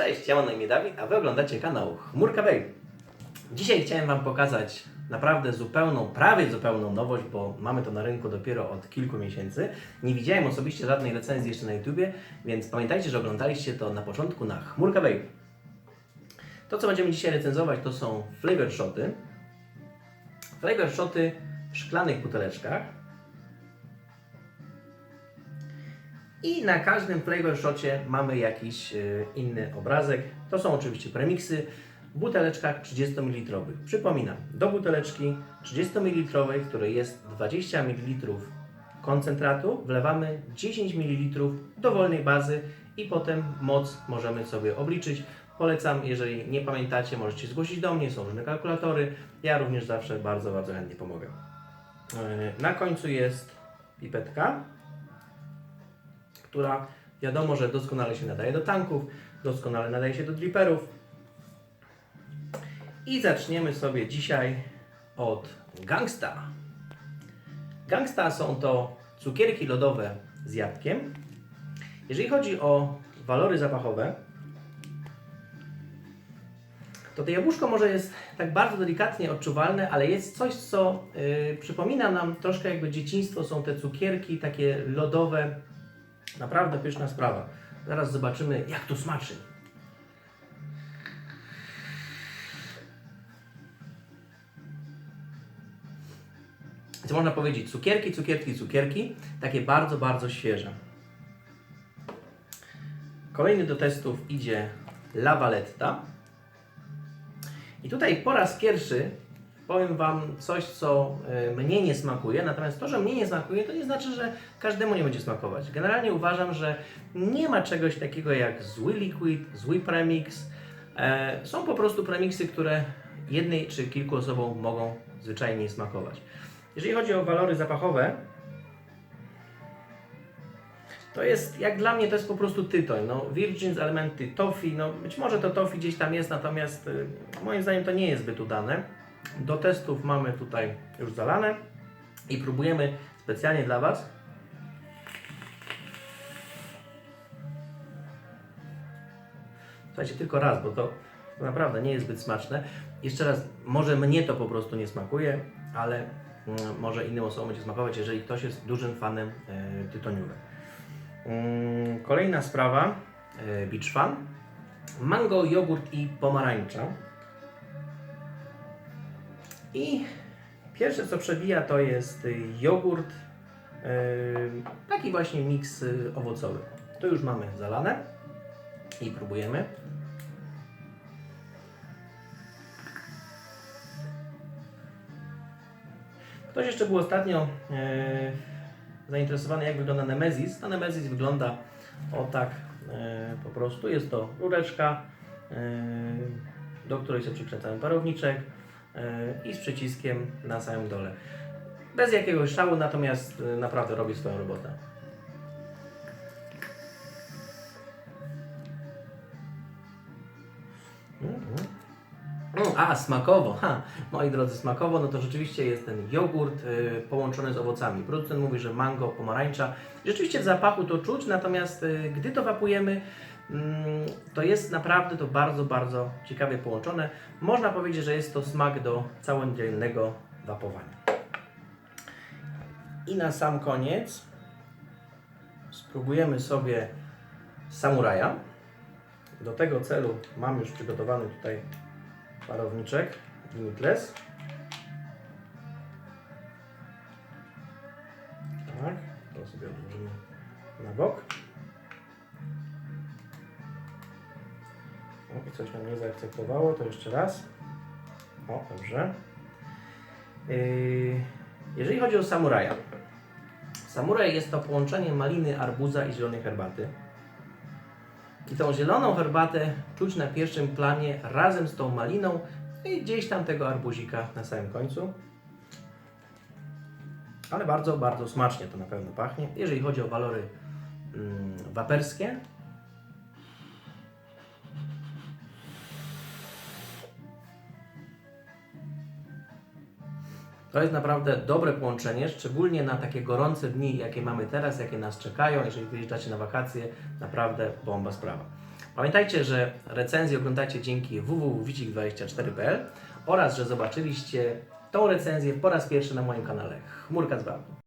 Cześć, ja mam na imię Dawid, a Wy oglądacie kanał Chmurka Babe. Dzisiaj chciałem Wam pokazać naprawdę zupełną, prawie zupełną nowość, bo mamy to na rynku dopiero od kilku miesięcy. Nie widziałem osobiście żadnej recenzji jeszcze na YouTubie, więc pamiętajcie, że oglądaliście to na początku na Chmurka Babe. To, co będziemy dzisiaj recenzować, to są flavor shoty. Flavor shoty w szklanych buteleczkach. I na każdym flavor shocie mamy jakiś y, inny obrazek. To są oczywiście premiksy w buteleczkach 30 ml. Przypominam, do buteleczki 30 ml, której jest 20 ml koncentratu, wlewamy 10 ml dowolnej bazy i potem moc możemy sobie obliczyć. Polecam, jeżeli nie pamiętacie, możecie zgłosić do mnie, są różne kalkulatory. Ja również zawsze bardzo, bardzo chętnie pomogę. Y, Na końcu jest pipetka która wiadomo, że doskonale się nadaje do tanków, doskonale nadaje się do dripperów. I zaczniemy sobie dzisiaj od Gangsta. Gangsta są to cukierki lodowe z jabłkiem. Jeżeli chodzi o walory zapachowe, to to jabłuszko może jest tak bardzo delikatnie odczuwalne, ale jest coś, co yy, przypomina nam troszkę jakby dzieciństwo. Są te cukierki takie lodowe, Naprawdę pyszna sprawa. Zaraz zobaczymy, jak to smaczy. Co można powiedzieć? Cukierki, cukierki, cukierki. Takie bardzo, bardzo świeże. Kolejny do testów idzie Lavaletta. I tutaj po raz pierwszy powiem Wam coś, co y, mnie nie smakuje. Natomiast to, że mnie nie smakuje, to nie znaczy, że każdemu nie będzie smakować. Generalnie uważam, że nie ma czegoś takiego jak zły liquid, zły premix. E, Są po prostu premiksy, które jednej czy kilku osobom mogą zwyczajnie nie smakować. Jeżeli chodzi o walory zapachowe, to jest, jak dla mnie, to jest po prostu tytoń. No, Virgin z elementy toffee, no być może to toffee gdzieś tam jest, natomiast y, moim zdaniem to nie jest zbyt udane. Do testów mamy tutaj już zalane i próbujemy specjalnie dla Was. Słuchajcie, tylko raz, bo to, naprawdę nie jest zbyt smaczne. Jeszcze raz, może mnie to po prostu nie smakuje, ale mm, może innym osobom będzie smakować, jeżeli ktoś jest dużym fanem e, tytoniówek. Mm, Kolejna sprawa, e, Beach Fan. Mango, jogurt i pomarańcza. I pierwsze co przebija to jest jogurt, taki właśnie miks y, owocowy. To już mamy zalane i próbujemy. Ktoś jeszcze był ostatnio yy, zainteresowany jak wygląda Nemesis. Ta Nemesis wygląda o tak yy, po prostu. Jest to rureczka, yy, do której sobie przykręcamy parowniczek i z przyciskiem na samym dole. Bez jakiegoś szału, natomiast y, naprawdę robi swoją robotę. Mhm. A, smakowo, ha, moi drodzy, smakowo, no to rzeczywiście jest ten jogurt y, połączony z owocami. Producent mówi, że mango, pomarańcza. Rzeczywiście w zapachu to czuć, natomiast y, gdy to wapujemy, to jest naprawdę to bardzo, bardzo ciekawie połączone. Można powiedzieć, że jest to smak do całodziennego wapowania. I na sam koniec spróbujemy sobie samuraja. Do tego celu mam już przygotowany tutaj parowniczek Limitless. Tak, to sobie odłożymy na bok. I coś nam nie zaakceptowało, to jeszcze raz. O, dobrze. Yy, jeżeli chodzi o samuraja. Samuraj jest to połączenie maliny, arbuza i zielonej herbaty. I tą zieloną herbatę czuć na pierwszym planie razem z tą maliną i gdzieś tam tego arbuzika na samym końcu. Ale bardzo, bardzo smacznie to na pewno pachnie. Jeżeli chodzi o walory mm, waperskie, To jest naprawdę dobre połączenie, szczególnie na takie gorące dni, jakie mamy teraz, jakie nas czekają. Jeżeli wyjeżdżacie na wakacje, naprawdę bomba sprawa. Pamiętajcie, że recenzję oglądacie dzięki www.wicik24.pl oraz, że zobaczyliście tą recenzję po raz pierwszy na moim kanale. Chmurka z Wami.